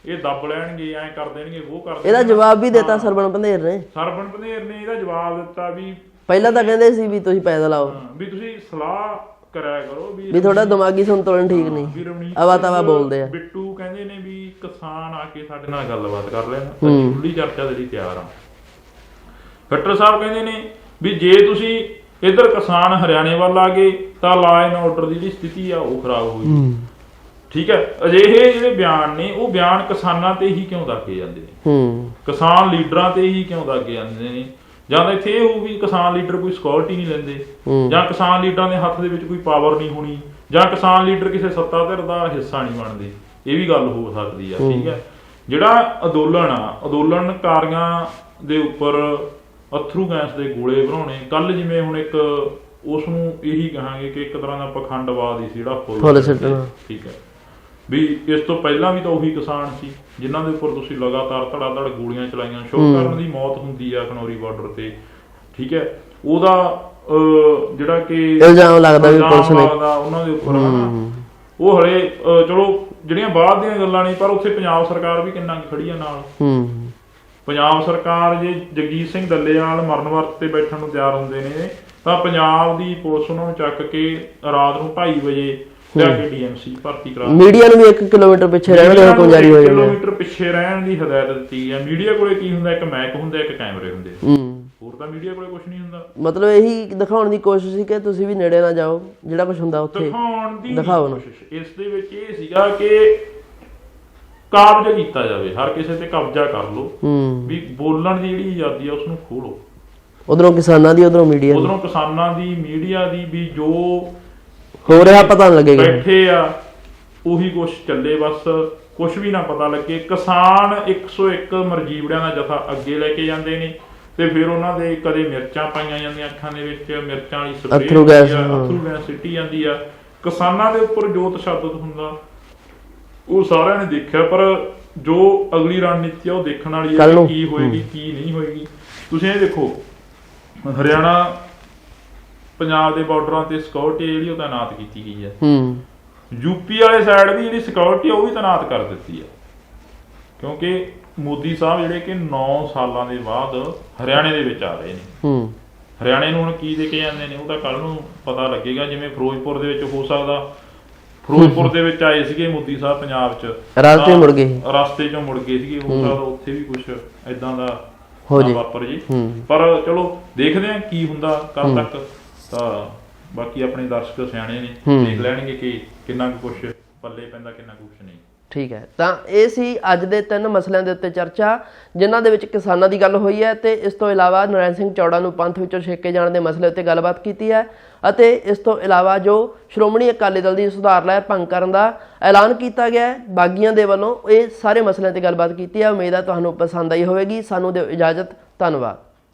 ਇਹ ਦੱਬ ਲੈਣਗੇ ਐਂ ਕਰ ਦੇਣਗੇ ਉਹ ਕਰ ਇਹਦਾ ਦੇਣਗੇ। ਜਵਾਬ ਵੀ ਦਿੱਤਾ ਸਰਬਣ ਪੰਧੇਰ ਨੇ। ਸਰਬਣ ਪੰਧੇਰ ਨੇ ਇਹਦਾ ਜਵਾਬ ਦਿੱਤਾ ਵੀ ਪਹਿਲਾਂ ਤਾਂ ਕਹਿੰਦੇ ਸੀ ਵੀ ਤੁਸੀਂ ਪੈਦਲ ਆਓ। ਵੀ ਤੁਸੀਂ ਸਲਾਹ ਕਰਿਆ ਕਰੋ ਵੀ ਵੀ ਤੁਹਾਡਾ ਦਿਮਾਗੀ ਸੰਤੁਲਨ ਠੀਕ ਨਹੀਂ। ਵੀ ਰਵਨੀਤ ਅਵਾ ਸਿੰਘ ਤਵਾ ਬੋਲਦੇ ਆ। ਬਿੱਟੂ ਕਹਿੰਦੇ ਨੇ ਵੀ ਕਿਸਾਨ ਆ ਕੇ ਸਾਡੇ ਨਾਲ ਗੱਲਬਾਤ ਕਰ ਲੈਣ। ਅਸੀਂ ਖੁੱਲੀ ਚਰਚਾ ਦੇ ਲਈ ਤਿਆਰ ਆ ਖੱਟਰ ਸਾਹਿਬ ਕਹਿੰਦੇ ਨੇ ਵੀ ਜੇ ਤੁਸੀਂ ਇਧਰ ਕਿਸਾਨ ਹਰਿਆਣੇ ਵੱਲ ਆ ਗਏ ਤਾਂ ਲਾ ਐਂਡ ਆਰਡਰ ਦੀ ਜਿਹੜੀ ਸਥਿਤੀ ਆ ਉਹ ਖਰਾਬ ਹੂੰ। ਠੀਕ ਹੈ? ਅਜਿਹੇ ਜਿਹੜੇ ਬਿਆਨ ਨੇ ਉਹ ਬਿਆਨ ਕਿਸਾਨਾਂ ਤੇ ਹੀ ਕਿਉਂ ਦਾਗੇ ਜਾਂਦੇ ਨੇ? ਹੂੰ। ਕਿਸਾਨ ਲੀਡਰਾਂ ਤੇ ਹੀ ਕਿਉਂ ਦਾਗੇ ਜਾਂਦੇ ਨੇ? ਜਾਂ ਤਾਂ ਇੱਥੇ ਹੋਊ ਵੀ ਕਿਸਾਨ ਲੀਡਰ ਕੋਈ ਸਿਕਿਉਰਿਟੀ ਨਹੀਂ ਲੈਂਦੇ। ਜਾਂ ਕਿਸਾਨ ਲੀਡਰਾਂ ਦੇ ਹੱਥ ਦੇ ਵਿੱਚ ਕੋਈ ਪਾਵਰ ਨਹੀਂ ਹੋਣੀ ਜਾਂ ਕਿਸਾਨ ਲੀਡਰ ਕਿਸੇ ਸੱਤਾ ਧਿਰ ਦਾ ਹਿੱਸਾ ਨਹੀਂ ਬਣਦੇ। ਇਹ ਵੀ ਗੱਲ ਹੋ ਸਕਦੀ ਆ ਠੀਕ ਹੈ? ਜਿਹੜਾ ਅੰਦੋਲਨ ਆ ਅੰਦੋਲਨਕਾਰੀਆਂ ਦੇ ਉੱਪਰ ਅਥਰੂ ਗੈਸ ਦੇ ਗੋਲੇ ਬਣਾਉਣੇ ਕੱਲ ਜਿਵੇਂ ਹੁਣ ਇੱਕ ਉਸ ਨੂੰ ਇਹੀ ਕਹਾਂਗੇ ਕਿ ਇੱਕ ਤਰ੍ਹਾਂ ਦਾ ਪਖੰਡਵਾਦ ਹੀ ਸੀ ਜਿਹੜਾ ਫੁੱਲ। ਠੀਕ ਹੈ? ਵੀ ਇਸ ਤੋਂ ਪਹਿਲਾਂ ਵੀ ਤਾਂ ਉਹੀ ਕਿਸਾਨ ਸੀ ਜਿਨ੍ਹਾਂ ਦੇ ਉੱਪਰ ਤੁਸੀਂ ਲਗਾਤਾਰ ਧੜਾ ਧੜ ਗੋਲੀਆਂ ਚਲਾਈਆਂ ਸ਼ੋਕਰਨ ਦੀ ਮੌਤ ਹੁੰਦੀ ਆ ਖਨੌਰੀ ਬਾਰਡਰ ਤੇ ਠੀਕ ਹੈ? ਉਹਦਾ ਜਿਹੜਾ ਕਿ ਇਲਜ਼ਾਮ ਲੱਗਦਾ ਵੀ ਪੁਲਿਸ ਨੇ। ਉਹਨਾਂ ਦੇ ਉੱਪਰ ਉਹ ਹਲੇ ਚਲੋ ਜਿਹੜੀਆਂ ਬਾਅਦ ਦੀਆਂ ਗੱਲਾਂ ਨੇ ਪਰ ਉੱਥੇ ਪੰਜਾਬ ਸਰਕਾਰ ਵੀ ਕਿੰਨਾ ਕੁ ਖੜੀ ਆ ਨਾਲ। ਹੂੰ। ਪੰਜਾਬ ਸਰਕਾਰ ਜੇ ਜਗਜੀਤ ਸਿੰਘ ਦੱਲੇਵਾਲ ਮਰਨ ਵਰਤ ਤੇ ਬੈਠਣ ਨੂੰ ਤਿਆਰ ਹੁੰਦੇ ਨੇ ਤਾਂ ਪੰਜਾਬ ਦੀ ਪੁਲਿਸ ਉਹਨਾਂ ਨੂੰ ਚੱਕ ਕੇ ਰਾਤ ਨੂੰ 2:30 ਵਜੇ ਲਿਆ ਕੇ ਡੀਐਮਸੀ ਭਰਤੀ ਕਰਾ ਮੀਡੀਆ ਨੂੰ ਵੀ 1 ਕਿਲੋਮੀਟਰ ਪਿੱਛੇ ਰਹਿਣ ਦੇ ਹੁਕਮ ਜਾਰੀ ਹੋ ਜਾਂਦੇ ਆ। ਕਿਲੋਮੀਟਰ ਪਿੱਛੇ ਰਹਿਣ ਦੀ ਹਦਾਇਤ ਦਿੱਤੀ ਹੈ। ਮੀਡੀਆ ਕੋਲੇ ਕੀ ਹੁੰਦਾ? ਇੱਕ ਮੈਕ ਹੁੰਦਾ ਇੱਕ ਕੈਮਰੇ ਹੁੰਦੇ ਹੋਰ ਤਾਂ ਮੀਡੀਆ ਕੋਲੇ ਕੁਝ ਨਹੀਂ ਹੁੰਦਾ। ਮਤਲਬ ਇਹੀ ਦਿਖਾਉਣ ਦੀ ਕੋਸ਼ਿਸ਼ ਸੀ ਕਿ ਤੁਸੀਂ ਵੀ ਨੇੜੇ ਨਾ ਜਾਓ ਜਿਹੜਾ ਕੁਝ ਹੁੰਦਾ ਉੱਥੇ। ਦਿਖਾਉਣ ਦੀ ਦਿਖਾਓ ਨਾ। ਇਸ ਦੇ ਵਿੱਚ ਇਹ ਸੀਗਾ ਕਿ ਕਾਬਜ ਕੀਤਾ ਜਾਵੇ। ਹਰ ਕਿਸੇ ਤੇ ਕਬਜ਼ਾ ਕਰ ਲਓ। ਵੀ ਬੋਲਣ ਦੀ ਜਿਹੜੀ ਆਜ਼ਾਦੀ ਆ ਉਸ ਨੂੰ ਖੋਲੋ। ਉਧਰੋਂ ਕਿਸਾਨਾਂ ਦੀ ਉਧਰੋਂ ਮੀਡੀਆ ਦੀ। ਉਧਰੋਂ ਕਿਸਾਨਾਂ ਦੀ ਮੀਡੀਆ ਦੀ ਵੀ ਜੋ ਹੋ ਰਿਹਾ ਪਤਾ ਨਹੀਂ ਲੱਗੇਗਾ। ਬੈਠੇ ਆ ਉਹੀ ਕੁਛ ਚੱਲੇ ਬਸ ਕੁਛ ਵੀ ਨਾ ਪਤਾ ਲੱਗੇ। ਕਿਸਾਨ 101 ਮਰਜੀਵੜਿਆਂ ਦਾ ਜਥਾ ਅੱਗੇ ਲੈ ਕੇ ਜਾਂਦੇ ਨੇ ਤੇ ਫਿਰ ਉਹਨਾਂ ਦੇ ਕਦੇ ਮਿਰਚਾਂ ਪਾਈਆਂ ਜਾਂਦੀਆਂ ਅੱਖਾਂ ਦੇ ਵਿੱਚ ਮਿਰਚਾਂ ਵਾਲੀ ਸਪਰੇਅ ਅਥਰੂ ਗੈਸ। ਅਥਰੂ ਗੈਸ ਸਿੱਟੀ ਜਾਂਦੀ ਆ। ਕਿਸਾਨਾਂ ਦੇ ਉੱਪਰ ਜੋ ਤਸ਼ੱਦਦ ਹੁੰਦਾ। ਉਹ ਸਾਰਿਆਂ ਨੇ ਦੇਖਿਆ ਪਰ ਜੋ ਅਗਲੀ ਰਣਨੀਤੀ ਆ ਉਹ ਦੇਖਣ ਵਾਲੀ ਹੈ। ਕੀ ਹੋਏਗੀ ਕੀ ਨਹੀਂ ਹੋਏਗੀ। ਤੁਸੀਂ ਇਹ ਦੇਖੋ ਹਰਿਆਣਾ ਪੰਜਾਬ ਦੇ ਬਾਰਡਰਾਂ ਤੇ ਸਿਕਿਉਰਿਟੀ ਜਿਹੜੀ ਉਹ ਤਾਇਨਾਤ ਕੀਤੀ ਗਈ ਹੈ। ਹੂੰ। ਯੂਪੀ ਵਾਲੇ ਸਾਈਡ ਦੀ ਜਿਹੜੀ ਸਿਕਿਉਰਿਟੀ ਉਹ ਵੀ ਤਾਇਨਾਤ ਕਰ ਦਿੱਤੀ ਹੈ। ਕਿਉਂਕਿ ਮੋਦੀ ਸਾਹਿਬ ਜਿਹੜੇ ਕਿ 9 ਸਾਲਾਂ ਦੇ ਬਾਅਦ ਹਰਿਆਣੇ ਦੇ ਵਿੱਚ ਆ ਰਹੇ ਨੇ। ਹੂੰ। ਹਰਿਆਣੇ ਨੂੰ ਹੁਣ ਕੀ ਦੇ ਕੇ ਜਾਂਦੇ ਨੇ ਉਹ ਤਾਂ ਕੱਲ ਨੂੰ ਪਤਾ ਲੱਗੇਗਾ ਜਿਵੇਂ ਫਿਰੋਜ਼ਪੁਰ ਦੇ ਵਿੱਚ ਹੋ ਸਕਦਾ। ਫਿਰੋਜ਼ਪੁਰ ਦੇ ਵਿੱਚ ਆਏ ਸੀਗੇ ਮੋਦੀ ਸਾਹਿਬ ਪੰਜਾਬ 'ਚ। ਰਸਤੇ ਮੁੜ ਗਏ। ਰਸਤੇ 'ਚੋਂ ਮੁੜ ਗਏ ਸੀਗੇ ਹੋ। ਸਕਦਾ ਉੱਥੇ ਵੀ ਕੁਝ ਐਦਾਂ ਦਾ ਹੋ ਜੇ। ਵਾਪਰ ਜੀ। ਪਰ ਚਲੋ ਦੇਖਦੇ ਹਾਂ ਕੀ ਹੁੰਦਾ ਕੱਲ ਤੱਕ। ਤਾਂ ਬਾਕੀ ਆਪਣੇ ਦਰਸ਼ਕ ਸਿਆਣੇ ਨੇ। ਦੇਖ ਲੈਣਗੇ ਕਿ ਕਿੰਨਾ ਕੁ ਕੁਛ ਪੱਲੇ ਪੈਂਦਾ ਕਿੰਨਾ ਕੁ ਕੁਛ ਨਹੀਂ। ਠੀਕ ਹੈ। ਤਾਂ ਇਹ ਸੀ ਅੱਜ ਦੇ ਤਿੰਨ ਮਸਲਿਆਂ ਦੇ ਉੱਤੇ ਚਰਚਾ ਜਿਨ੍ਹਾਂ ਦੇ ਵਿੱਚ ਕਿਸਾਨਾਂ ਦੀ ਗੱਲ ਹੋਈ ਹੈ ਤੇ ਇਸ ਤੋਂ ਇਲਾਵਾ ਨਰਾਇਣ ਸਿੰਘ ਚੌੜਾ ਨੂੰ ਪੰਥ ਵਿੱਚੋਂ ਛੇਕੇ ਜਾਣ ਦੇ ਮਸਲੇ ਉੱਤੇ ਗੱਲਬਾਤ ਕੀਤੀ ਹੈ ਅਤੇ ਇਸ ਤੋਂ ਇਲਾਵਾ ਜੋ ਸ਼੍ਰੋਮਣੀ ਅਕਾਲੀ ਦਲ ਦੀ ਸੁਧਾਰ ਲਹਿਰ ਭੰਗ ਕਰਨ ਦਾ ਐਲਾਨ ਕੀਤਾ ਗਿਆ ਹੈ ਬਾਗੀਆਂ ਦੇ ਵੱਲੋਂ ਇਹ ਸਾਰੇ ਮਸਲਿਆਂ ਤੇ ਗੱਲਬਾਤ ਕੀਤੀ ਹੈ। ਉਮੀਦ ਹੈ ਤੁਹਾਨੂੰ ਪਸੰਦ ਆਈ ਹੋਵੇਗੀ। ਸਾਨੂੰ ਦਿਓ ਇਜਾਜ਼ਤ। ਧੰਨਵਾਦ।